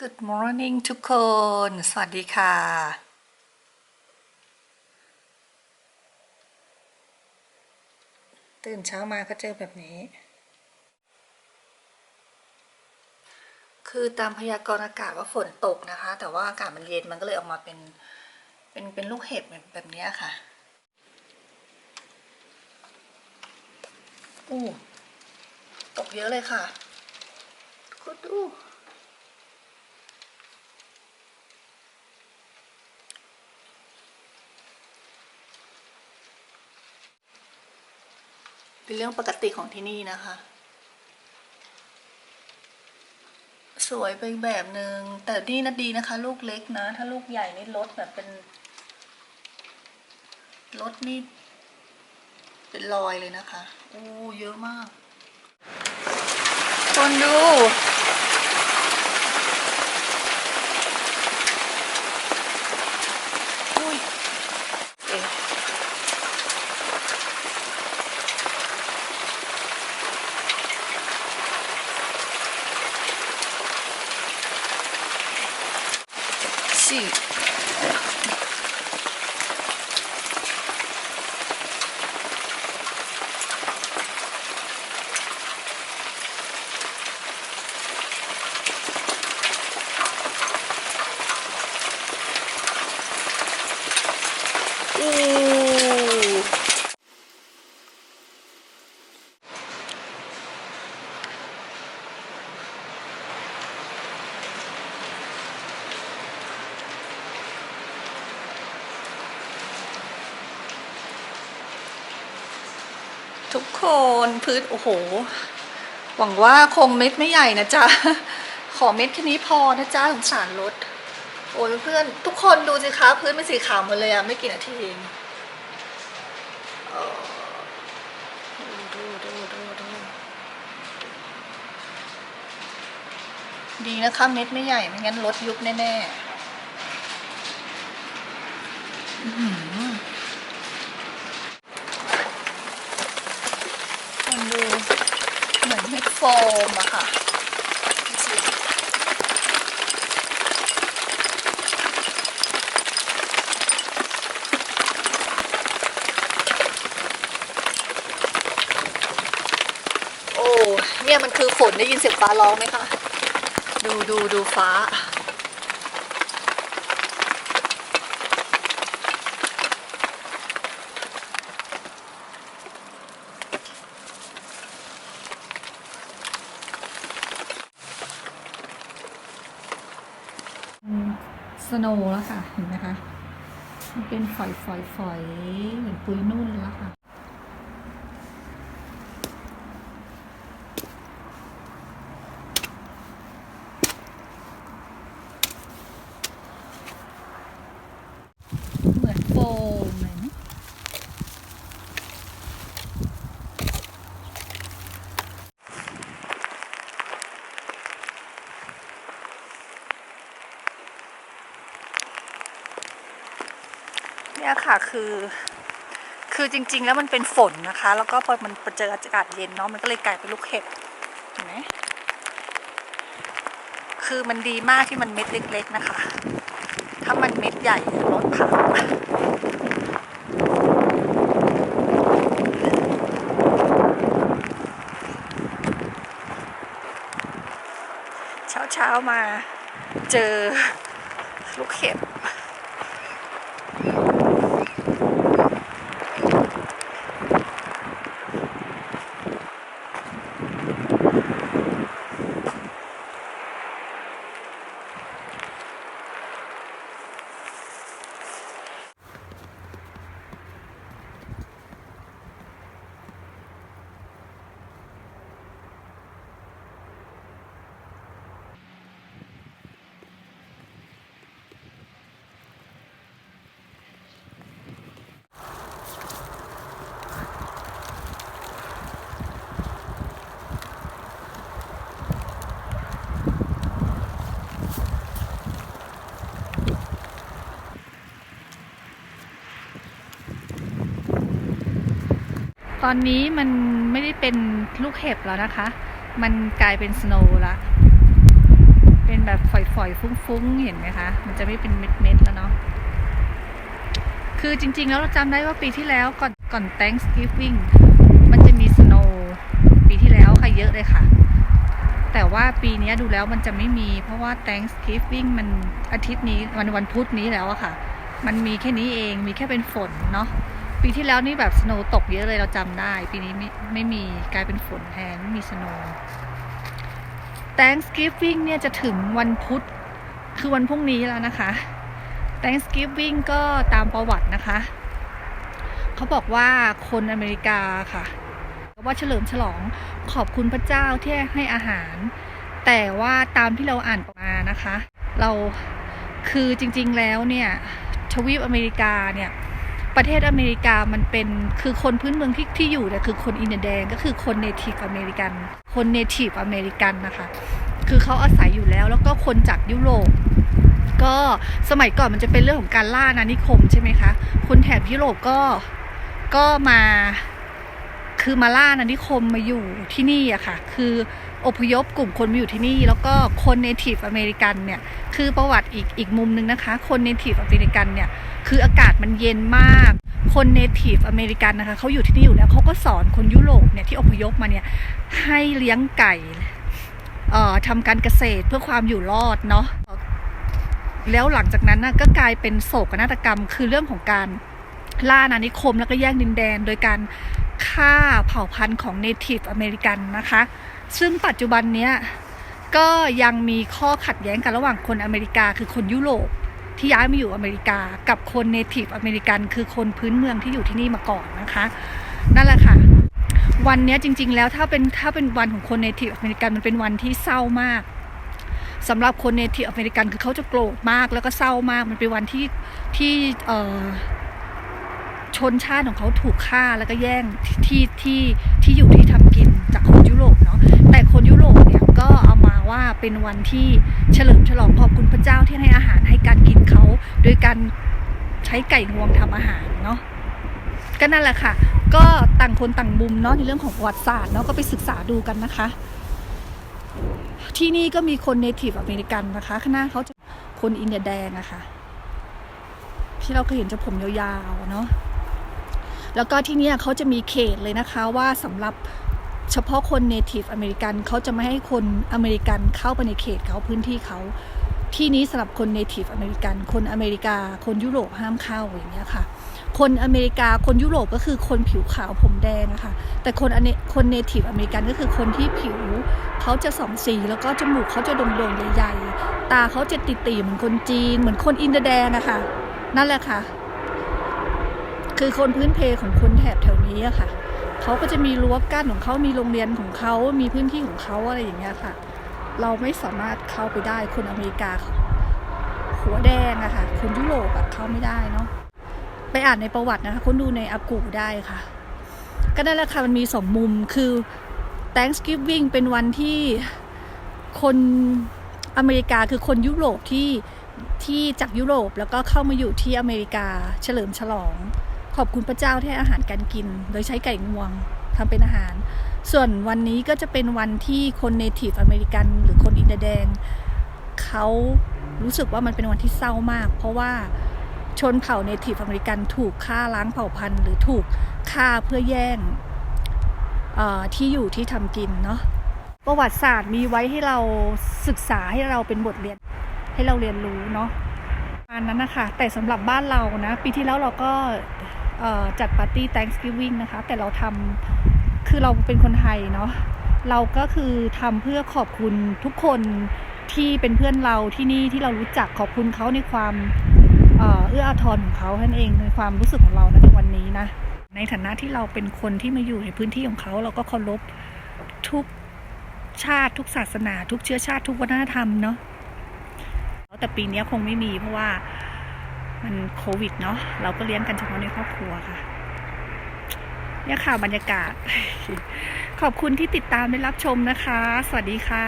Good morning ทุกคน สวัสดีค่ะ ตื่นเช้ามาก็เจอแบบนี้ คือตามพยากรณ์อากาศว่าฝนตกนะคะ แต่ว่าอากาศมันเย็นมันก็เลยออกมาเป็น เป็นเป็นลูกเห็บแบบแบบนี้ค่ะอู้ตกเยอะเลยค่ะคุณดู เป็นเรื่องปกติของที่นี่นะคะ สวยไปแบบหนึง่งแต่นี่นะดีนะคะ ลูกเล็กนะ ถ้าลูกใหญ่นี่รถแบบเป็นรถนี่ เป็นรอยเลยนะคะอู้เยอะมาก คนดู อุ้ยเอ๊ะ สี่ ทุกคนพื้นโอ้โห หวังว่าคงเม็ดไม่ใหญ่นะจ๊ะ ขอเม็ดแค่นี้พอนะจ๊ะสงสารรถ โอ้ยเพื่อนทุกคนดูสิคะพื้นเป็นสีขาวหมดเลยอะไม่กี่นาทีเองดูดูดูดูดีนะคะเม็ดไม่ใหญ่ไม่งั้นรถยุบแน่ๆอื้อหือคนดูเห มอนเม็ดโฟมอะค่ะโอ้เนี่ยมันคือฝนได้ยินเสียงฟ้าร้องไหมคะ ดูดูดูฟ้า สโนว์แล้วค่ะ เห็นไหมคะ มันเป็นฝอยฝอยฝอยเหมือนปุยนุ่นแล้วค่ะ เหมือนโฟมเลยนะเนี่ย ค่ะคือ คือจริง ๆ แล้วมันเป็นฝนนะคะ แล้วก็พอมันเจออากาศเย็นเนาะมันก็เลยกลายเป็นลูกเห็บเห็นไหมคือมันดีมากที่มันเม็ดเล็ก ๆ นะคะ ถ้ามันเม็ดใหญ่รถพังเช้าเช้าๆมาเจอลูกเห็บ ตอนนี้มันไม่ได้เป็นลูกเห็บแล้วนะคะ มันกลายเป็นสโนว์ละเป็นแบบฝอยๆ ฟุ้งๆ เห็นไหมคะ มันจะไม่เป็นเม็ดๆ แล้วเนาะ คือจริงๆ แล้วเราจำได้ว่าปีที่แล้วก่อนก่อน Thanksgiving มันจะมี snow ปีที่แล้วค่ะเยอะเลยค่ะ แต่ว่าปีนี้ดูแล้วมันจะไม่มี เพราะว่า Thanksgiving มันอาทิตย์นี้วันวันพุธนี้แล้วอะค่ะ มันมีแค่นี้เอง มีแค่เป็นฝนเนาะ ปีที่แล้วนี่แบบ snow ตกเยอะเลยเราจำได้ ปีนี้ไม่ไม่มีกลายเป็นฝนแทนไม่มี snow Thanksgiving เนี่ยจะถึงวันพุธคือวันพรุ่งนี้แล้วนะคะ Thanksgiving ก็ตามประวัตินะคะ เขาบอกว่าคนอเมริกาค่ะ ว่าเฉลิมฉลองขอบคุณพระเจ้าที่ให้อาหาร แต่ว่าตามที่เราอ่านมานะคะ เราคือจริงๆแล้วเนี่ยทวีปอเมริกาเนี่ย ประเทศอเมริกามันเป็นคือคนพื้นเมืองที่ที่อยู่เนี่ยคือคนอินเดียแดงก็คือคนเนทีฟอเมริกัน คนเนทีฟอเมริกันนะคะ คือเขาอาศัยอยู่แล้วแล้วก็คนจากยุโรปก็สมัยก่อนมันจะเป็นเรื่องของการล่าอานิคมใช่ไหมคะ คนแถบยุโรปก็ก็มาคือมาล่าอาณานิคมมาอยู่ที่นี่อะค่ะ คือ อพยพกลุ่มคนมาอยู่ที่นี่ แล้วก็คนเนทีฟอเมริกันเนี่ยคือประวัติอีกอีกมุมหนึ่งนะคะ คนเนทีฟอเมริกันเนี่ยคืออากาศมันเย็นมาก คนเนทีฟอเมริกันนะคะเขาอยู่ที่นี่อยู่แล้วเขาก็สอนคนยุโรปเนี่ยที่อพยพมาเนี่ยให้เลี้ยงไก่เอ่อทำการเกษตรเพื่อความอยู่รอดเนาะแล้วหลังจากนั้นนะก็กลายเป็นโศกนาฏกรรม คือเรื่องของการล่าอาณานิคมแล้วก็แย่งดินแดน โดยการ ฆ่าเผ่าพันธุ์ของเนทีฟอเมริกันนะคะ ซึ่งปัจจุบันเนี้ยก็ยังมีข้อขัดแย้งกันระหว่างคนอเมริกาคือคนยุโรปที่ย้ายมาอยู่อเมริกากับคนเนทีฟอเมริกันคือคนพื้นเมืองที่อยู่ที่นี่มาก่อนนะคะ นั่นแหละค่ะ วันนี้จริง ๆ แล้วถ้าเป็นถ้าเป็นวันของคนเนทีฟอเมริกันมันเป็นวันที่เศร้ามากสำหรับคนเนทีฟอเมริกันคือเขาจะโกรธมากแล้วก็เศร้ามากมันเป็นวันที่ที่เอ่อ นชาติของเขาถูกฆ่าแล้วก็แย่งที่ที่ที่อยู่ที่ทำกินจากคนยุโรปเนาะแต่คนยุโรปเนี่ยก็เอามาว่าเป็นวันที่เฉลิมฉลองขอบคุณพระเจ้าที่ให้อาหารให้การกินเขาโดยการใช้ไก่งวงทำอาหารเนาะก็นั่นแหละค่ะ ก็ต่างคนต่างมุมเนาะในเรื่องของประวัติศาสตร์เนาะก็ไปศึกษาดูกันนะคะ ที่นี่ก็มีคนเนทีฟอเมริกันนะคะข้างหน้าเขาจะคนอินเดียแดงอะคะ่ะที่เราเคยเห็นจะผมยาวๆเนาะ แล้วก็ที่นี่เขาจะมีเขตเลยนะคะว่าสำหรับเฉพาะคนเนทีฟอเมริกันเขาจะไม่ให้คนอเมริกันเข้าไปในเขตเขาพื้นที่เขาที่นี้สำหรับคนเนทีฟอเมริกัน คนอเมริกา คนยุโรปห้ามเข้าอย่างเงี้ยค่ะคนอเมริกาคนยุโรปก็คือคนผิวขาวผมแดงอะค่ะแต่คนอเนคนเนทีฟอเมริกันก็คือคนที่ผิวเขาจะสองสีแล้วก็จมูกเขาจะโด่งๆใหญ่ๆ ตาเขาจะติ่ๆเหมือนคนจีน เหมือนคนอินเดียแดงอะค่ะนั่นแหละค่ะ คือคนพื้นเพของคนแถบแถวนี้อะค่ะเขาก็จะมีรั้วกั้นของเขามีโรงเรียนของเขามีพื้นที่ของเขาอะไรอย่างเงี้ยค่ะ เราไม่สามารถเข้าไปได้คนอเมริกา หัวแดงอะค่ะคนยุโรปอะเข้าไม่ได้เนาะไปอ่านในประวัตินะคะคุณดูในอากูได้ค่ะ ก็ได้แล้วค่ะมันมีสองมุมคือ Thanksgiving เป็นวันที่คนอเมริกาคือคนยุโรปที่ที่จากยุโรปแล้วก็เข้ามาอยู่ที่อเมริกาเฉลิมฉลอง ขอบคุณพระเจ้าที่อาหารการกิน โดยใช้ไก่งวงทำเป็นอาหาร ส่วนวันนี้ก็จะเป็นวันที่คนเนทีฟอเมริกันหรือคนอินเดียแดงเขารู้สึกว่ามันเป็นวันที่เศร้ามาก เพราะว่าชนเผ่าเนทีฟอเมริกันถูกฆ่าล้างเผ่าพันธุ์ หรือถูกฆ่าเพื่อแย่งที่อยู่ที่ทำกินเนาะประวัติศาสตร์มีไว้ให้เราศึกษาให้เราเป็นบทเรียนให้เราเรียนรู้เนาะประมาณนั้นนะคะแต่สำหรับบ้านเรานะ ปีที่แล้วเราก็เจัดปาร์ตี้ Thanksgiving นะคะ แต่เราทำคือเราเป็นคนไทยเนาะเราก็คือทำเพื่อขอบคุณทุกคนที่เป็นเพื่อนเราที่นี่ที่เรารู้จักขอบคุณเขาในความเอื้ออาทรของเขาท่านเองในความรู้สึกของเรานะในวันนี้นะในฐานะที่เราเป็นคนที่มาอยู่ในพื้นที่ของเขา เราก็เคารพทุกชาติทุกศาสนา ทุกเชื้อชาติทุกวัฒนธรรมเนาะแต่ปีนี้คงไม่มีเพราะว่า มันโควิดเนาะเราก็เลี้ยงกันเฉพาะในครอบครัวค่ะ เนี่ยค่ะบรรยากาศ ขอบคุณที่ติดตามและรับชมนะคะ สวัสดีค่ะ